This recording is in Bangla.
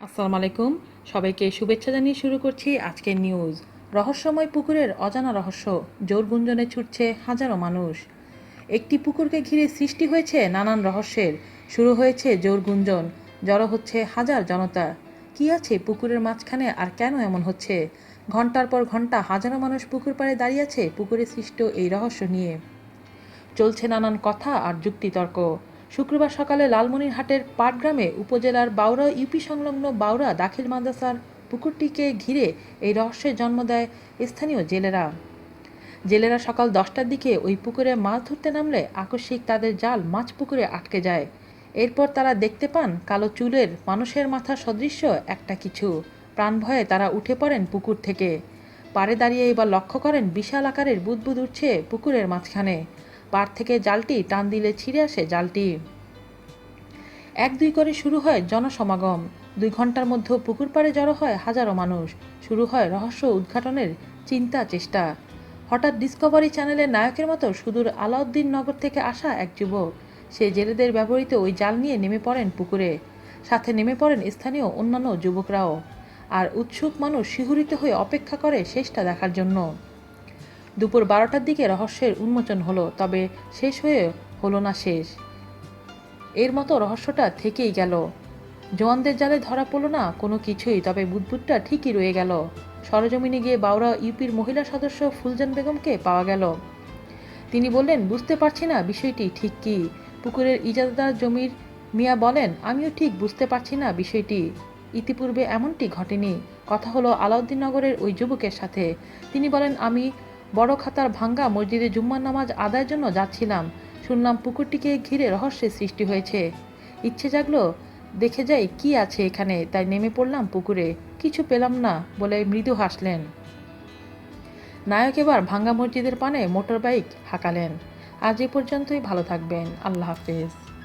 আসসালামু আলাইকুম। সবাইকে শুভেচ্ছা জানিয়ে শুরু করছি আজকের নিউজ রহস্যময় পুকুরের অজানা রহস্য, জোর গুঞ্জনে ছুটছে হাজারো মানুষ। একটি পুকুরকে ঘিরে সৃষ্টি হয়েছে নানান রহস্যের। শুরু হয়েছে জোর গুঞ্জন, জড়ো হচ্ছে হাজার জনতা। কি আছে পুকুরের মাঝখানে আর কেন এমন হচ্ছে? ঘণ্টার পর ঘণ্টা হাজারো মানুষ পুকুর পাড়ে দাঁড়িয়ে আছে পুকুরে সৃষ্ট এই রহস্য নিয়ে। চলছে নানান কথা আর যুক্তিতর্ক শুক্রবার সকালে লালমনিরহাটের পাটগ্রামে উপজেলার বাউরা ইউপি সংলগ্ন বাউরা দাখিল মাদ্রাসার পুকুরটিকে ঘিরে এই রহস্যের জন্ম দেয় স্থানীয় জেলেরা। জেলেরা সকাল দশটার দিকে ওই পুকুরে মাছ ধরতে নামলে আকস্মিক তাদের জাল মাছ পুকুরে আটকে যায়। এরপর তারা দেখতে পান কালো চুলের মানুষের মাথা সদৃশ্য একটা কিছু। প্রাণ ভয়ে তারা উঠে পড়েন পুকুর থেকে। পাড়ে দাঁড়িয়ে এবার লক্ষ্য করেন বিশাল আকারের বুদবুদ উঠছে পুকুরের মাঝখানে। পাড় থেকে জালটি টান দিলে ছিঁড়ে আসে জালটি। এক দুই করে শুরু হয় জনসমাগম। দুই ঘণ্টার মধ্যে পুকুর পাড়ে জড়ো হয় হাজারো মানুষ। শুরু হয় রহস্য উদ্ঘাটনের চিন্তা চেষ্টা। হঠাৎ ডিসকভারি চ্যানেলের নায়কের মতো সুদূর আলাউদ্দিন নগর থেকে আসা এক যুবক। সে জেলেদের ব্যবহৃত ওই জাল নিয়ে নেমে পড়েন পুকুরে। সাথে নেমে পড়েন স্থানীয় অন্যান্য যুবকরাও। আর উৎসুক মানুষ শিহরিত হয়ে অপেক্ষা করে শেষটা দেখার জন্য। দুপুর বারোটার দিকে রহস্যের উন্মোচন হলো, তবে শেষ হয়ে হলো না শেষ। এর মতো রহস্যটা থেকেই গেল। জওয়ানদের জালে ধরা পড়ল না কোনো কিছুই, তবে বুদবুদটা ঠিকই রয়ে গেল। সরজমিনে গিয়ে বাউরা ইউপির মহিলা সদস্য ফুলজান বেগমকে পাওয়া গেল। তিনি বললেন, বুঝতে পারছি না বিষয়টি ঠিক কী। পুকুরের ইজাদার জমির মিয়া বলেন, আমিও ঠিক বুঝতে পারছি না বিষয়টি। ইতিপূর্বে এমনটি ঘটেনি। কথা হলো আলাউদ্দিন নগরের ওই যুবকের সাথে। তিনি বলেন, আমি বড় খাতার ভাঙ্গা মসজিদে জুম্মার নামাজ আদায়ের জন্য যাচ্ছিলাম। শুনলাম পুকুরটিকে ঘিরে রহস্যের সৃষ্টি হয়েছে। ইচ্ছে জাগলো, দেখে যাই কি আছে এখানে। তাই নেমে পড়লাম পুকুরে। কিছু পেলাম না, বলে মৃদু হাসলেন। নায়ক এবার ভাঙ্গা মসজিদের পানে মোটর বাইক হাঁকালেন। আজ এ পর্যন্তই ভালো থাকবেন। আল্লাহ হাফেজ।